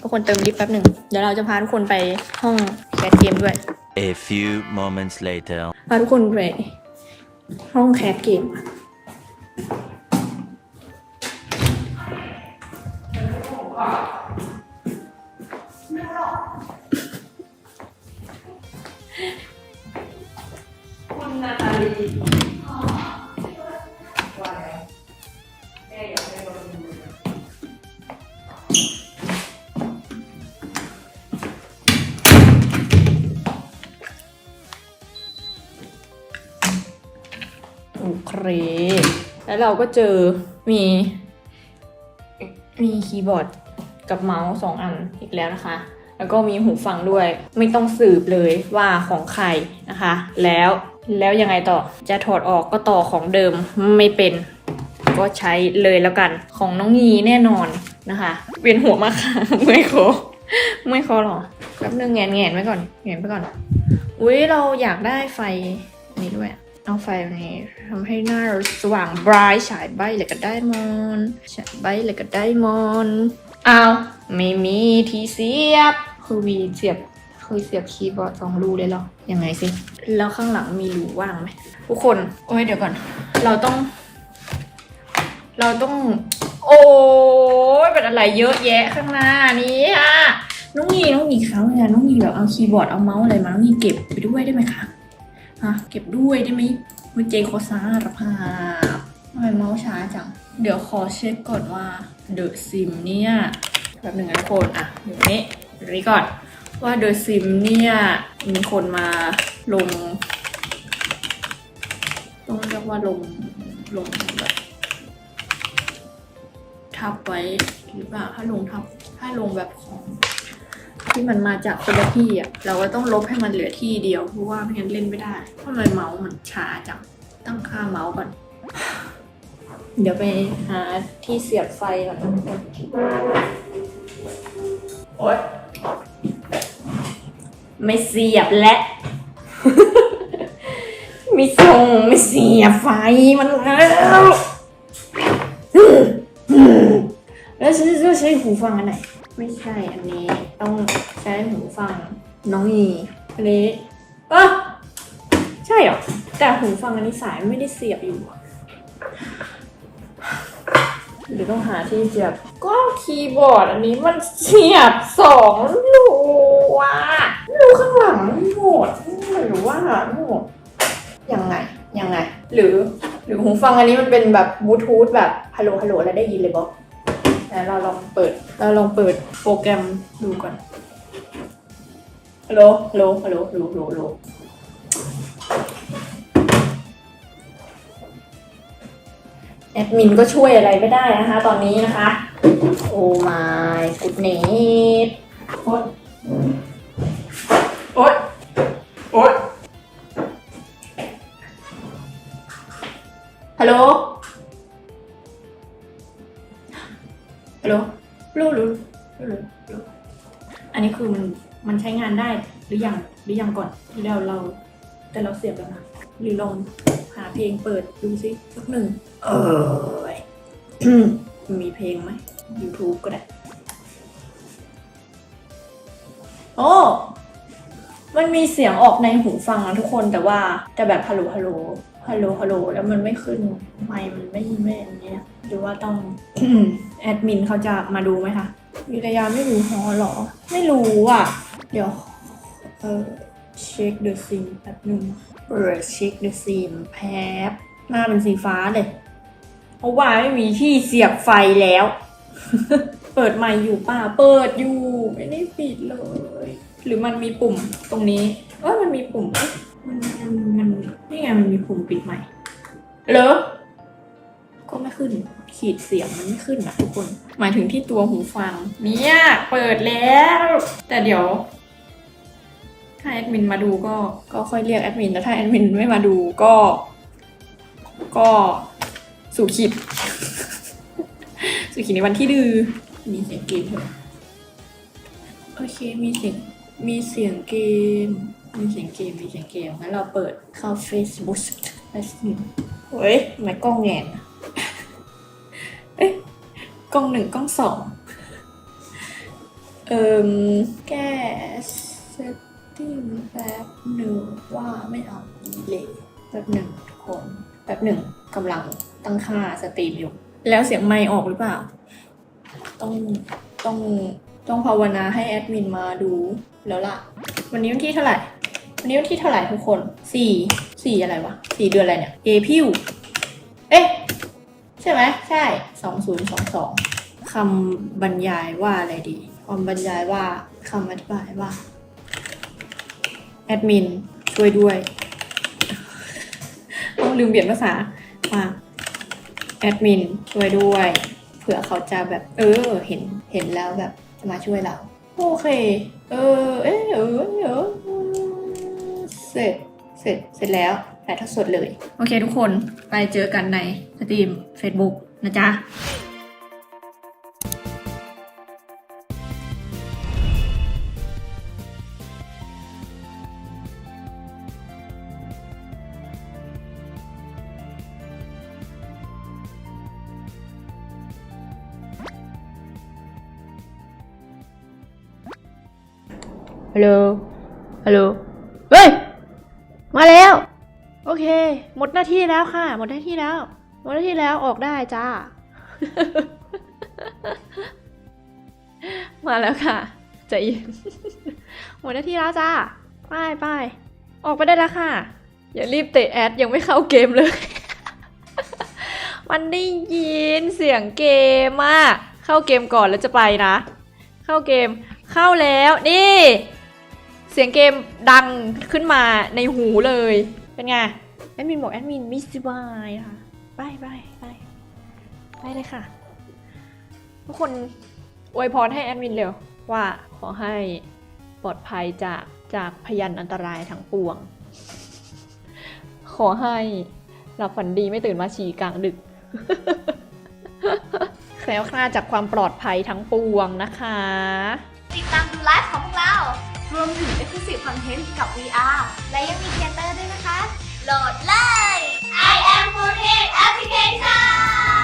ทุกคนเติมลิฟต์แป๊บหนึ่งเดี๋ยวเราจะพาทุกคนไปห้องแคสเกมด้วย A few moments later. พาทุกคนไปห้องแคสเกมคุณนาตาลี เค แล้วเราก็เจอมี มีคีย์บอร์ดกับเมาส์สองอันอีกแล้วนะคะ แล้วก็มีหูฟังด้วย ไม่ต้องสืบเลยว่าของใครนะคะ แล้วแล้วยังไงต่อจะถอดออกก็ต่อของเดิมไม่เป็น ก็ใช้เลยแล้วกันของน้องงีแน่นอนนะคะเวียนหัวมากค่ะเมื่อยคอเมื่อยคอเหรอแป๊บนึงแงนแงนไว้ก่อนแงนไปก่อน อุ้ยเราอยากได้ไฟอันนี้ด้วย เอาไฟอันนี้ทำให้หน้าสว่างบรายฉายใบเลยก็ได้มอนฉายใบเลยก็ได้มอนเอาไม่มีที่เสียบคือวีเสียบคือเสียบคีย์บอร์ดสองรูเลยเหรอยังไงสิ แล้วข้างหลังมีรูว่างไหมทุกคน โอ้ยเดี๋ยวก่อน เราต้อง เราต้อง โอ้ยเป็นอะไรเยอะแยะข้างหน้านี้อะน้องนีน้องนีครั้งเนี่ยน้องนีแบบเอาคีย์บอร์ดเอาเมาส์อะไรมาน้องนีเก็บไปด้วยได้ไหมคะ ฮะเก็บด้วยได้ไหมคุณเจโคซาระพาพทำไมเมาส์ช้าจัง เดี๋ยวขอเช็คก่อนว่าเดอะซิมเนี่ยแบบหนึ่งนะทุกคนอะอยู่นี้อยู่นี้ก่อนว่าเดอะซิมเนี่ยมีคนมาลง ต้องเรียกว่าลงลงแบบทับไว้หรือเปล่าถ้าลงทับถ้าลงแบบของ ที่มันมาจากคนละที่อะเราก็ต้องลบให้มันเหลือที่เดียวเพราะว่าไม่งั้นเล่นไม่ได้ทำไมเมาส์มันช้าจังตั้งค่าเมาส์ก่อน เดี๋ยวไปหาที่เสียบไฟก่อนนะทุกคนโอ๊ยไม่เสียบและ ไม่ส่งไม่เสียบไฟมันแล้วแล้วฉันจะใช้หูฟังอันไหน ไม่ใช่อันนี้ต้องใช้หูฟังน้องอีอันนี้อะใช่เหรอ แต่หูฟังอันนี้สายไม่ได้เสียบอยู่ หรือต้องหาที่เสียบ ก็คีย์บอร์ดอันนี้มันเสียบสองรูอะรูข้างหลังหมดหรือว่าหมดยังไงยังไง หรือหรือหูฟังอันนี้มันเป็นแบบบลูทูธแบบฮัลโหลฮัลโหลแล้วได้ยินเลยบอก แล้วเราลองเปิด เราลองเปิดโปรแกรมดูก่อนฮัลโหลฮัลโหลฮัลโหลฮัลโหลฮัลโหลฮัลโหลแอดมินก็ช่วยอะไรไม่ได้นะคะ ตอนนี้นะคะ โอ้ my goodness อันนี้คือมันมันใช้งานได้หรือยังหรือยังก่อนที่เราเรา แต่เราเสียบแล้วนะหรือลองหาเพลงเปิดดูสิสักหนึ่งเออมีเพลงไหม YouTube ก็ได้ โอ้มันมีเสียงออกในหูฟังนะทุกคนแต่ว่าแต่แบบฮัลโหลฮัลโหลฮัลโหลฮัลโหลแล้วมันไม่ขึ้นไมค์มันไม่ไม่อันเนี้ยหรือว่าต้องแอดมินเขาจะมาดูไหมคะ วิทยาไม่รู้ฮอหรอ ไม่รู้อะ เดี๋ยว เออเช็คเดอะซิมแป๊บนึงเปิดเช็คเดอะซิมแป๊บหน้าเป็นสีฟ้าเลย เพราะว่าไม่มีที่เสียบไฟแล้ว เปิดไมค์อยู่ป่ะเปิดอยู่ ไม่ได้ปิดเลย หรือมันมีปุ่มตรงนี้เออมันมีปุ่มมันมันนี่ไงมันมีปุ่มปิดใหม่เหรอ ขึ้น ขีดเสียงมันไม่ขึ้นนะทุกคน หมายถึงที่ตัวหูฟัง เนี่ยเปิดแล้ว แต่เดี๋ยว ถ้าแอดมินมาดูก็ก็ค่อยเรียกแอดมินแต่ถ้าแอดมินไม่มาดูก็ ก็สู่ขีด สู่ขีดในวันที่ดื้อมีเสียงเกมด้วยโอเคมีเสียงมีเสียงเกม มีเสียงเกมมีเสียงเกมงั้นเราเปิดเข้า Facebook แป๊บนึงเฮ้ยทำไมกล้องแงนอะเอ๊ะ กล้องหนึ่งกล้องสองเอิมแก้เซตติ้งแป๊บหนึ่งว่าไม่เอาดีเลยแป๊บหนึ่งทุกคนแป๊บหนึ่งกำลังตั้งค่าสตรีมอยู่ แล้วเสียงไมค์ออกหรือเปล่า ต้องต้องต้องภาวนาให้แอดมินมาดูแล้วล่ะ วันนี้วันที่เท่าไหร่ วันนี้วันที่เท่าไหร่ทุกคนสี่สี่อะไรวะสี่เดือนอะไรเนี่ย เอพิวเอ๊ะ ใช่ไหมใช่สองศูนย์สองสองคำบรรยายว่าอะไรดีคำบรรยายว่าคำอธิบายว่าแอดมินช่วยด้วยต้องลืมเปลี่ยนภาษามาแอดมินช่วยด้วย เผื่อเขาจะแบบ เออ เห็นเห็นแล้วแบบจะมาช่วยเรา โอเค เออ เออเออเออเสร็จ เสร็จ เสร็จแล้ว ถ่ายทอดสดเลย โอเคทุกคนไปเจอกันในสตรีม Facebook นะจ๊ะฮัลโหล ฮัลโหล เฮ้ย มาแล้ว โอเค หมดหน้าที่แล้วค่ะ หมดหน้าที่แล้ว หมดหน้าที่แล้วออกได้จ้า มาแล้วค่ะใจเย็นหมดหน้าที่แล้วจ้าไปไปออกไปได้แล้วค่ะ อย่ารีบเตะแอดยังไม่เข้าเกมเลย มันได้ยินเสียงเกมอะเข้าเกมก่อนแล้วจะไปนะ เข้าเกมเข้าแล้วนี่ เสียงเกมดังขึ้นมาในหูเลย เป็นไง แอดมินบอกแอดมินไม่สบายค่ะ ไปไปไปไปเลยค่ะ ทุกคนอวยพรให้แอดมินเร็ว ว่าขอให้ปลอดภัยจากจากพยันอันตรายทั้งปวง ขอให้หลับฝันดีไม่ตื่นมาฉี่กลางดึก แคล้วคลาดจากความปลอดภัยทั้งปวงนะคะ ติดตามดูไลฟ์ของพวกเรา รวมถึง คอนเทนต์กับ VR และยังมีเทเตอร์ด้วยนะคะ โหลดเลย I am Forte Application